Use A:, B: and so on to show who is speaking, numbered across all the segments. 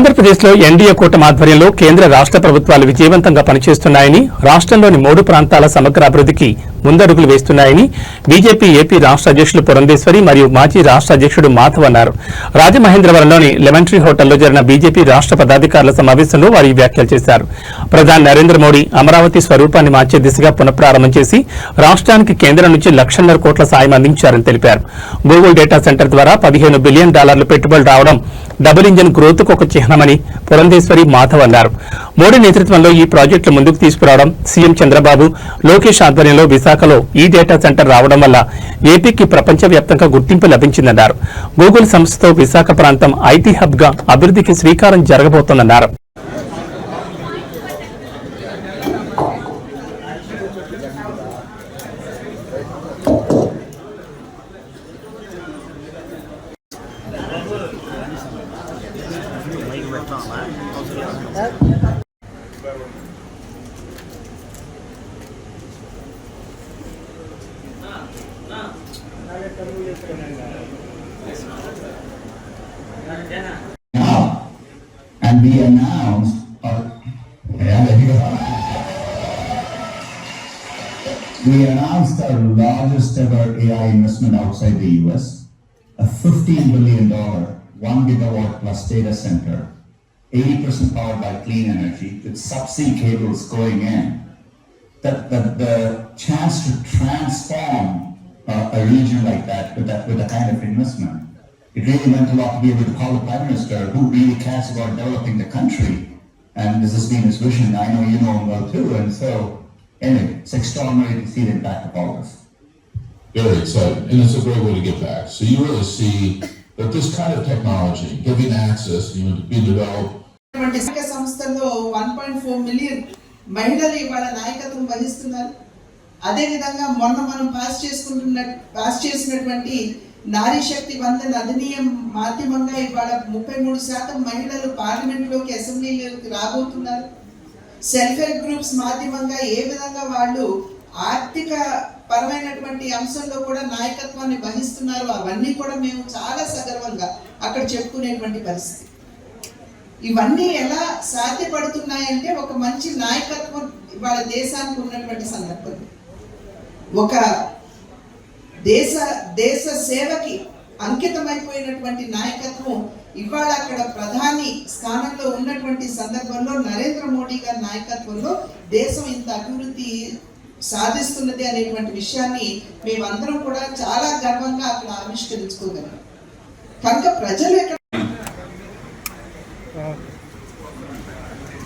A: ఆంధ్రప్రదేశ్లో ఎన్డీఏ కూటమి ఆధ్వర్యంలో కేంద్ర రాష్ట్ర ప్రభుత్వాలు విజయవంతంగా పనిచేస్తున్నాయని రాష్ట్రంలోని మూడు ప్రాంతాల సమగ్ర అభివృద్ధికి ముందడుగులు వేస్తున్నాయని బీజేపీ ఏపీ రాష్ట్ర అధ్యక్షులు పురంధేశ్వరి మరియు మాజీ రాష్ట్ర అధ్యక్షుడు మాధవ్ అన్నారు. రాజమహేంద్రవరంలోని లెవెంట్రీ హోటల్లో జరిగిన బీజేపీ రాష్ట్ర పదాధికారుల సమావేశంలో వారు వ్యాఖ్యలు చేశారు. ప్రధాని నరేంద్ర మోడీ అమరావతి స్వరూపాన్ని మార్చే దిశగా పునఃప్రారంభం చేసి రాష్ట్రానికి కేంద్రం నుంచి లక్షన్నర కోట్ల సాయం అందించారని తెలిపారు. గూగుల్ డేటా సెంటర్ ద్వారా పదిహేను బిలియన్ డాలర్లు పెట్టుబడులు రావడం డబుల్ ఇంజన్ గ్రోత్కు ఒక చిహ్నమని పురంధేశ్వరి మాధవ్ అన్నారు. మోడీ నేతృత్వంలో ఈ ప్రాజెక్టులు ముందుకు తీసుకురావడం సీఎం చంద్రబాబు లోకేష్ ఆధ్వర్యంలో విశాఖలో ఈ డేటా సెంటర్ రావడం వల్ల ఏపీకి ప్రపంచవ్యాప్తంగా గుర్తింపు లభించిందన్నారు. గూగుల్ సంస్థతో విశాఖ ప్రాంతం ఐటీ హబ్గా అభివృద్ధికి శ్రీకారం జరగబోతోందన్నారు.
B: Now, and we announced, go. We announced our largest ever AI investment outside the US, a $15 billion, one 1 gigawatt plus data center, 80% powered by clean energy with subsea cables going in. That, that the chance to transform uh, a region like that with that, with that kind of investment it really meant a lot to be able to call the Prime Minister who really cares about developing the country. And this has been his vision. I know you know him well too. And so, anyway, it's extraordinary to see the impact of all this.
C: Very exciting, and it's a great way to get back. So you really see But this kind of technology, giving access, you know, to be developed.
D: సంస్థల్లో one point four million మహిళలు ఇవాళ నాయకత్వం వహిస్తున్నారు. అదేవిధంగా మొన్న మనం pass చేసుకుంటున్న pass చేసినటువంటి నారీ శక్తి వందన అధినియం మాధ్యమంగా ఇవాళ ముప్పై మూడు శాతం మహిళలు పార్లమెంట్లోకి అసెంబ్లీలోకి రాబోతున్నారు. సెల్ఫ్ హెల్ప్ గ్రూప్స్ మాధ్యమంగా ఏ విధంగా వాళ్ళు ఆర్థిక పరమైనటువంటి అంశంలో కూడా నాయకత్వాన్ని వహిస్తున్నారు. అవన్నీ కూడా మేము చాలా సగర్వంగా అక్కడ చెప్పుకునేటువంటి పరిస్థితి. ఇవన్నీ ఎలా సాధ్యపడుతున్నాయంటే ఒక మంచి నాయకత్వం ఇవాళ దేశానికి ఉన్నటువంటి సందర్భం. ఒక దేశ దేశ సేవకి అంకితమైపోయినటువంటి నాయకత్వం ఇవాళ అక్కడ ప్రధాని స్థానంలో ఉన్నటువంటి సందర్భంలో నరేంద్ర మోడీ గారి నాయకత్వంలో దేశం ఇంత అభివృద్ధి సాధిస్తున్నది అనేటువంటి విషయాన్ని మేమందరం కూడా చాలా గర్వంగా అక్కడ ఆవిష్కరించుకోగలం. కనుక ప్రజలు ఎక్కడ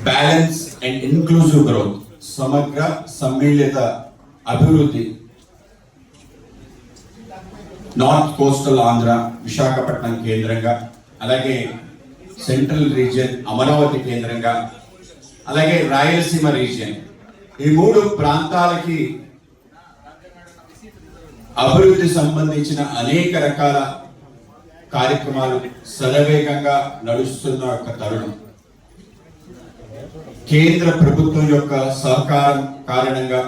E: బ్యాలెన్స్ అండ్ ఇన్క్లూజివ్ గ్రోత్ సమగ్ర సమ్మిళిత అభివృద్ధి. నార్త్ కోస్టల్ ఆంధ్ర విశాఖపట్నం కేంద్రంగా అలాగే సెంట్రల్ రీజియన్ అమరావతి కేంద్రంగా అలాగే రాయలసీమ రీజియన్ ఈ మూడు ప్రాంతాలకి అభివృద్ధి సంబంధించిన అనేక రకాల కార్యక్రమాలు శరవేగంగా నడుస్తున్న ఒక తరుణం. కేంద్ర ప్రభుత్వం యొక్క సహకారం కారణంగా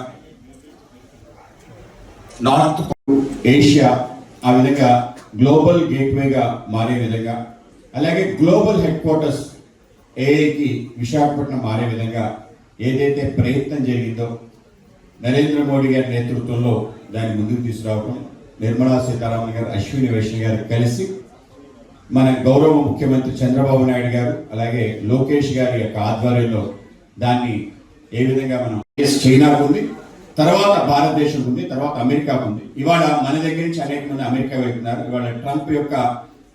E: నార్త్ ఏషియా ఆ విధంగా గ్లోబల్ గేట్వేగా మారే విధంగా అలాగే గ్లోబల్ హెడ్ క్వార్టర్స్ ఏఐకి విశాఖపట్నం మారే విధంగా ఏదైతే ప్రయత్నం జరిగిందో నరేంద్ర మోడీ గారి నేతృత్వంలో దాన్ని ముందుకు తీసుకురావడం నిర్మలా సీతారామన్ గారు అశ్విని వైష్ణవ్ గారు కలిసి మన గౌరవ ముఖ్యమంత్రి చంద్రబాబు నాయుడు గారు అలాగే లోకేష్ గారి యొక్క ఆధ్వర్యంలో దాన్ని ఏ విధంగా మనం చైనాకు ఉంది తర్వాత భారతదేశం ఉంది తర్వాత అమెరికా ఉంది. ఇవాళ మన దగ్గర నుంచి అనేక మంది అమెరికా వెళ్తున్నారు. ఇవాళ ట్రంప్ యొక్క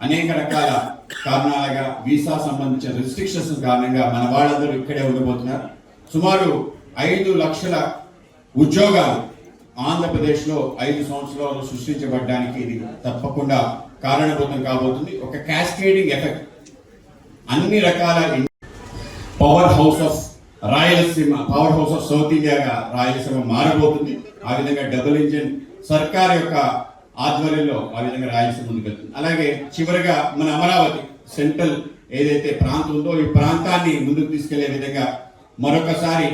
E: అనేక రకాల కారణాలుగా వీసా సంబంధించిన రిస్ట్రిక్షన్స్ కారణంగా మన వాళ్ళందరూ ఇక్కడే ఉండిపోతున్నారు. సుమారు ఐదు లక్షల ఉద్యోగాలు ఆంధ్రప్రదేశ్లో ఐదు సంవత్సరాలు సృష్టించబడడానికి ఇది తప్పకుండా కారణభూతం కాబోతుంది. ఒక క్యాస్కేడింగ్ ఎఫెక్ట్ అన్ని రకాల power house of Rayalaseema power house of south ఇండియాగా Rayalaseema మారబోతుంది. ఆ విధంగా డబుల్ ఇంజిన్ సర్కార్ యొక్క ఆధ్వర్యంలో ఆ విధంగా రాయలసీమ ముందుకెళ్తుంది. అలాగే చివరిగా మన అమరావతి సెంట్రల్ ఏదైతే ప్రాంతం ఉందో ఈ ప్రాంతాన్ని ముందుకు తీసుకెళ్ళే విధంగా మరొకసారి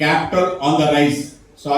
E: capital on the rise so